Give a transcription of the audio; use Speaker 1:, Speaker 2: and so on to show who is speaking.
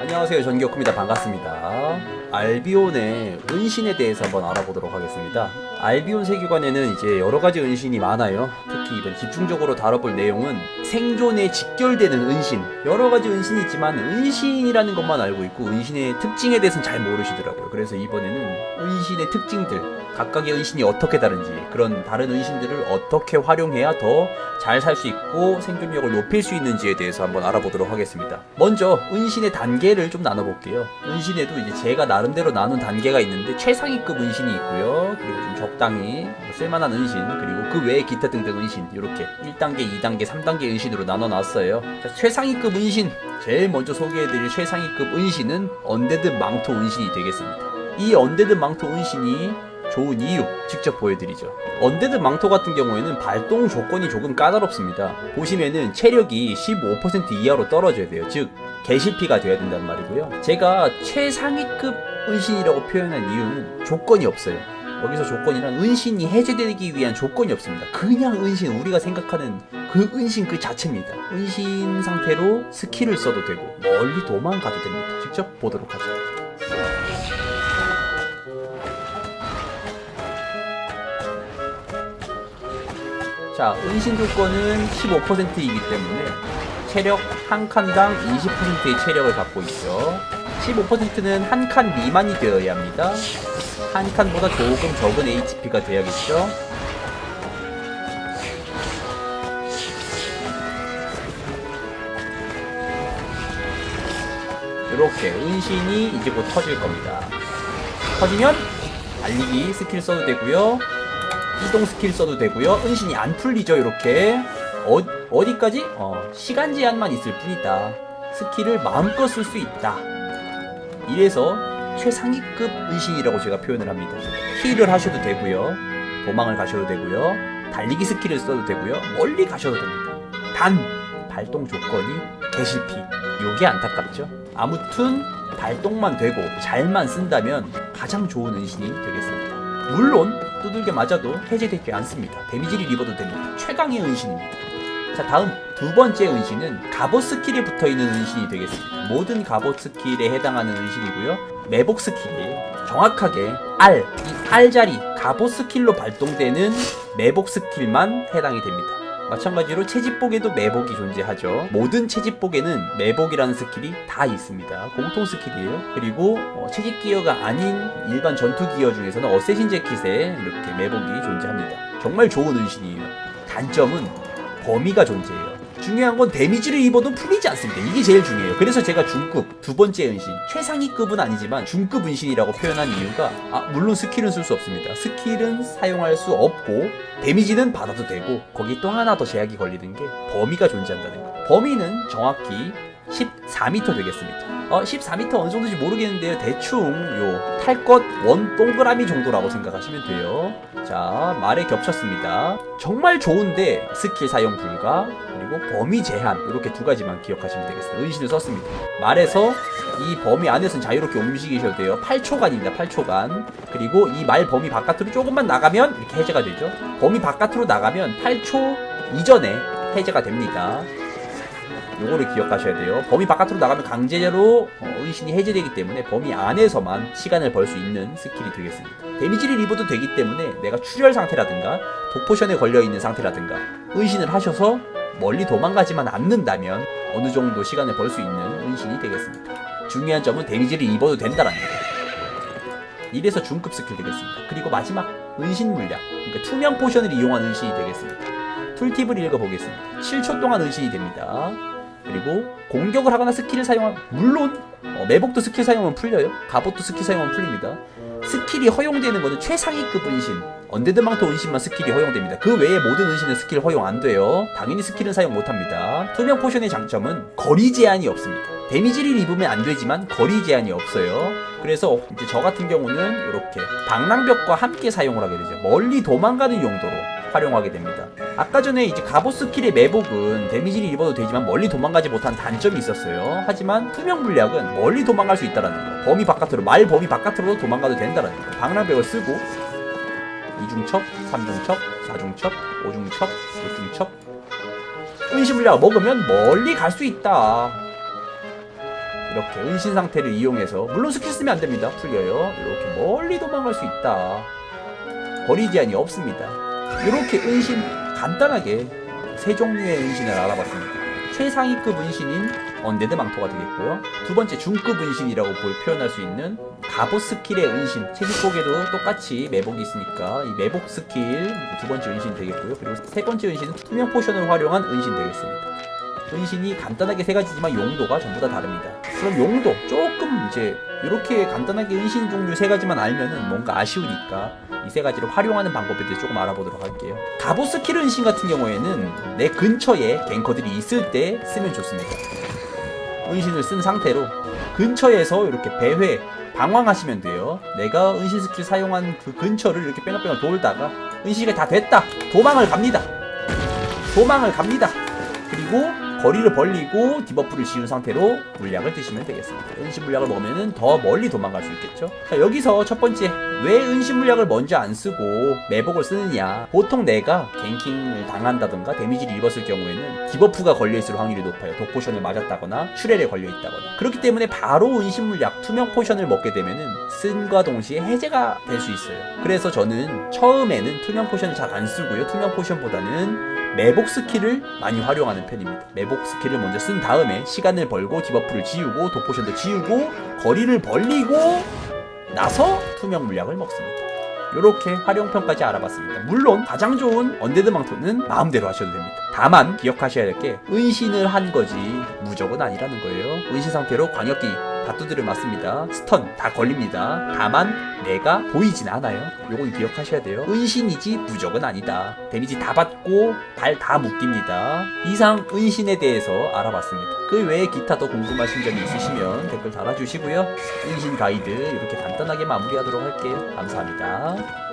Speaker 1: 안녕하세요. 전기혁입니다. 반갑습니다. 알비온의 은신에 대해서 한번 알아보도록 하겠습니다. 알비온 세계관에는 이제 여러가지 은신이 많아요. 특히 이번 집중적으로 다뤄볼 내용은 생존에 직결되는 은신 여러 가지 은신이 있지만 은신이라는 것만 알고 있고 은신의 특징에 대해서는 잘 모르시더라고요 그래서 이번에는 은신의 특징들 각각의 은신이 어떻게 다른지 그런 다른 은신들을 어떻게 활용해야 더 잘 살 수 있고 생존력을 높일 수 있는지에 대해서 한번 알아보도록 하겠습니다. 먼저 은신의 단계를 좀 나눠볼게요. 은신에도 이제 제가 나름대로 나눈 단계가 있는데 최상위급 은신이 있고요. 그리고 좀 적당히 쓸만한 은신 그리고 그 외에 기타 등등 은신 이렇게 1단계, 2단계, 3단계 은신 으로 나눠놨어요. 자, 최상위급 은신 제일 먼저 소개해드릴 최상위급 은신은 언데드 망토 은신이 되겠습니다. 이 언데드 망토 은신이 좋은 이유 직접 보여드리죠. 언데드 망토 같은 경우에는 발동 조건이 조금 까다롭습니다. 보시면은 체력이 15% 이하로 떨어져야 돼요. 즉 개실피가 돼야 된다는 말이고요. 제가 최상위급 은신이라고 표현한 이유는 조건이 없어요. 여기서 조건이란 은신이 해제되기 위한 조건이 없습니다. 그냥 은신 우리가 생각하는 그 은신 그 자체입니다. 은신 상태로 스킬을 써도 되고 멀리 도망가도 됩니다. 직접 보도록 하죠. 자, 은신 조건은 15%이기 때문에 체력 한 칸당 20%의 체력을 갖고 있죠. 15%는 한 칸 미만이 되어야 합니다. 한 칸보다 조금 적은 HP가 돼야겠죠. 이렇게 은신이 이제 곧 터질 겁니다. 터지면 달리기 스킬 써도 되고요. 이동 스킬 써도 되고요. 은신이 안 풀리죠, 이렇게. 어, 어디까지? 어, 시간 제한만 있을 뿐이다. 스킬을 마음껏 쓸 수 있다. 이래서 최상위급 은신이라고 제가 표현을 합니다. 힐을 하셔도 되고요. 도망을 가셔도 되고요. 달리기 스킬을 써도 되고요. 멀리 가셔도 됩니다. 단 발동 조건이 개실피. 요게 안타깝죠. 아무튼 발동만 되고 잘만 쓴다면 가장 좋은 은신이 되겠습니다. 물론 두들겨 맞아도 해제되지 않습니다. 데미지를 입어도 됩니다. 최강의 은신입니다. 자 다음 두 번째 은신은 갑옷 스킬에 붙어있는 은신이 되겠습니다. 모든 갑옷 스킬에 해당하는 은신이고요. 매복 스킬이에요. 정확하게 R, 이 R 자리 갑옷 스킬로 발동되는 매복 스킬만 해당이 됩니다. 마찬가지로 채집복에도 매복이 존재하죠. 모든 채집복에는 매복이라는 스킬이 다 있습니다. 공통 스킬이에요. 그리고 어, 채집 기어가 아닌 일반 전투 기어 중에서는 어쌔신 재킷에 이렇게 매복이 존재합니다. 정말 좋은 은신이에요. 단점은 범위가 존재해요. 중요한 건 데미지를 입어도 풀리지 않습니다. 이게 제일 중요해요. 그래서 제가 중급 두 번째 은신 최상위급은 아니지만 중급 은신이라고 표현한 이유가 아, 물론 스킬은 쓸 수 없습니다. 스킬은 사용할 수 없고 데미지는 받아도 되고 거기 또 하나 더 제약이 걸리는 게 범위가 존재한다는 거. 범위는 정확히 14m 되겠습니다. 어, 14m 어느 정도인지 모르겠는데요. 대충 요 탈것 원 동그라미 정도라고 생각하시면 돼요. 자, 말에 겹쳤습니다. 정말 좋은데 스킬 사용 불가 그리고 범위 제한 이렇게 두 가지만 기억하시면 되겠습니다. 은신을 썼습니다. 말에서 이 범위 안에서는 자유롭게 움직이셔도 돼요. 8초간입니다. 8초간. 그리고 이 말 범위 바깥으로 조금만 나가면 이렇게 해제가 되죠. 범위 바깥으로 나가면 8초 이전에 해제가 됩니다. 요거를 기억하셔야 돼요. 범위 바깥으로 나가면 강제로 어, 은신이 해제되기 때문에 범위 안에서만 시간을 벌 수 있는 스킬이 되겠습니다. 데미지를 입어도 되기 때문에 내가 출혈 상태라든가 독포션에 걸려 있는 상태라든가 은신을 하셔서 멀리 도망가지만 않는다면 어느 정도 시간을 벌 수 있는 은신이 되겠습니다. 중요한 점은 데미지를 입어도 된다라는 거예요. 이래서 중급 스킬 되겠습니다. 그리고 마지막 은신 물약, 그러니까 투명 포션을 이용한 은신이 되겠습니다. 툴팁을 읽어보겠습니다. 7초 동안 은신이 됩니다. 그리고 공격을 하거나 스킬을 사용하면 물론 어, 매복도 스킬 사용하면 풀려요. 갑옷도 스킬 사용하면 풀립니다. 스킬이 허용되는 것은 최상위급 은신, 언데드 망토 은신만 스킬이 허용됩니다. 그 외에 모든 은신은 스킬 허용 안 돼요. 당연히 스킬은 사용 못 합니다. 투명 포션의 장점은 거리 제한이 없습니다. 데미지를 입으면 안 되지만 거리 제한이 없어요. 그래서 이제 저 같은 경우는 이렇게 방랑벽과 함께 사용을 하게 되죠. 멀리 도망가는 용도로 활용하게 됩니다. 아까 전에 이제 갑옷 스킬의 매복은 데미지를 입어도 되지만 멀리 도망가지 못한 단점이 있었어요. 하지만 투명 물약은 멀리 도망갈 수 있다라는 거. 범위 바깥으로 말 범위 바깥으로도 도망가도 된다라는 거. 방랑벽을 쓰고 이중첩, 삼중첩, 사중첩, 오중첩, 육중첩 은신 물약을 먹으면 멀리 갈 수 있다. 이렇게 은신 상태를 이용해서 물론 스킬 쓰면 안 됩니다. 풀려요. 이렇게 멀리 도망갈 수 있다. 거리 제한이 없습니다. 이렇게 은신 간단하게 세 종류의 은신을 알아봤습니다. 최상위급 은신인 언데드 망토가 되겠고요. 두 번째 중급 은신이라고 보- 표현할 수 있는 갑옷 스킬의 은신. 채집곡에도 똑같이 매복이 있으니까 이 매복 스킬 두 번째 은신 되겠고요. 그리고 세 번째 은신은 투명 포션을 활용한 은신 되겠습니다. 은신이 간단하게 세 가지지만 용도가 전부 다 다릅니다. 그럼 용도 조금 이제 이렇게 간단하게 은신 종류 세 가지만 알면은 뭔가 아쉬우니까 이 세 가지를 활용하는 방법에 대해 조금 알아보도록 할게요. 갑옷 스킬 은신 같은 경우에는 내 근처에 갱커들이 있을 때 쓰면 좋습니다. 은신을 쓴 상태로 근처에서 이렇게 배회 방황하시면 돼요. 내가 은신 스킬 사용한 그 근처를 이렇게 뺑글뺑글 돌다가 은신이 다 됐다. 도망을 갑니다. 도망을 갑니다. 그리고 거리를 벌리고 디버프를 지운 상태로 물약을 드시면 되겠습니다. 은신 물약을 먹으면 더 멀리 도망갈 수 있겠죠. 자, 여기서 첫 번째 왜 은신 물약을 먼저 안 쓰고 매복을 쓰느냐? 보통 내가 갱킹을 당한다던가 데미지를 입었을 경우에는 디버프가 걸려 있을 확률이 높아요. 독 포션을 맞았다거나 슈렐에 걸려 있다거나. 그렇기 때문에 바로 은신 물약 투명 포션을 먹게 되면은 쓴과 동시에 해제가 될 수 있어요. 그래서 저는 처음에는 투명 포션을 잘 안 쓰고요. 투명 포션보다는 매복 스킬을 많이 활용하는 편입니다. 매복 스킬을 먼저 쓴 다음에 시간을 벌고 디버프를 지우고 도포션도 지우고 거리를 벌리고 나서 투명 물약을 먹습니다. 이렇게 활용편까지 알아봤습니다. 물론 가장 좋은 언데드 망토는 마음대로 하셔도 됩니다. 다만 기억하셔야 될 게 은신을 한 거지 무적은 아니라는 거예요. 은신 상태로 광역기 다 두드려 맞습니다. 스턴 다 걸립니다. 다만 내가 보이진 않아요. 요건 기억하셔야 돼요. 은신이지 무적은 아니다. 데미지 다 받고 발 다 묶입니다. 이상 은신에 대해서 알아봤습니다. 그 외에 기타 더 궁금하신 점이 있으시면 댓글 달아주시고요. 은신 가이드 이렇게 간단하게 마무리하도록 할게요. 감사합니다.